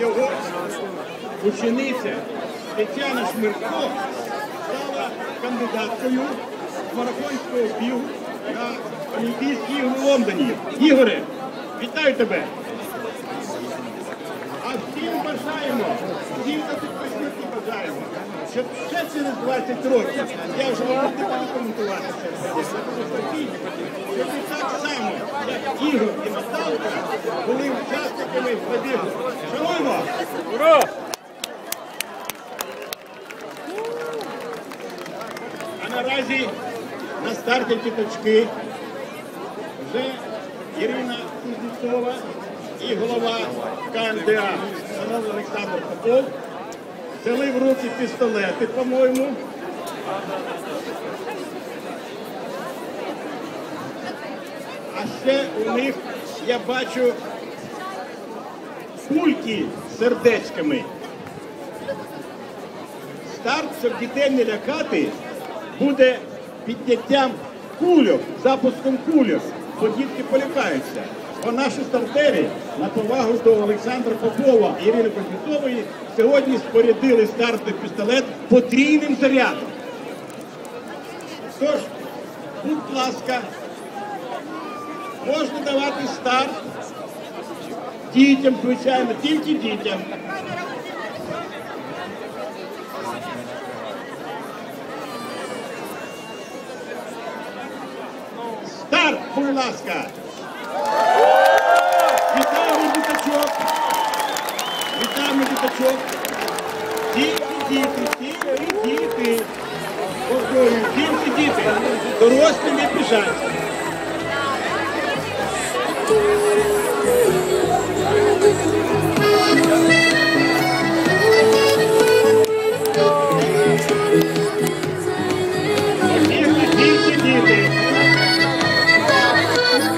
його учениця Тетяна Шмирко стала кандидаткою марафонського бігу на Олімпійські ігри в Лондоні. Ігоре, вітаю тебе! А всім бажаємо, всім на підписники бажаємо, щоб ще через 20 років, я вже вам не буду коментувати щоб ви так само, як Ігор і Наталка, були учасниками забігу. Шануємо! А наразі на старті діточки вже Ірина Кузнєцова і голова КНДА шановний Олександр Попов взяли в руки пістолети, по-моєму. А ще у них я бачу кульки сердечками. Старт, щоб дітей не лякати, буде підняттям кульок, запуском кульок, бо дітки полякаються. Бо наші стартери на повагу до Олександра Попова і Ірини Кузнєцової сьогодні спорядили стартовий пістолет потрійним зарядом. Тож, будь ласка, можна давати старт дітям, звичайно, тільки дітям. Старт, будь ласка. Вітаємо діточок. Вітаємо діточок. Тільки діти, тільки діти. Повторюю, тільки діти. Дорослі не біжать.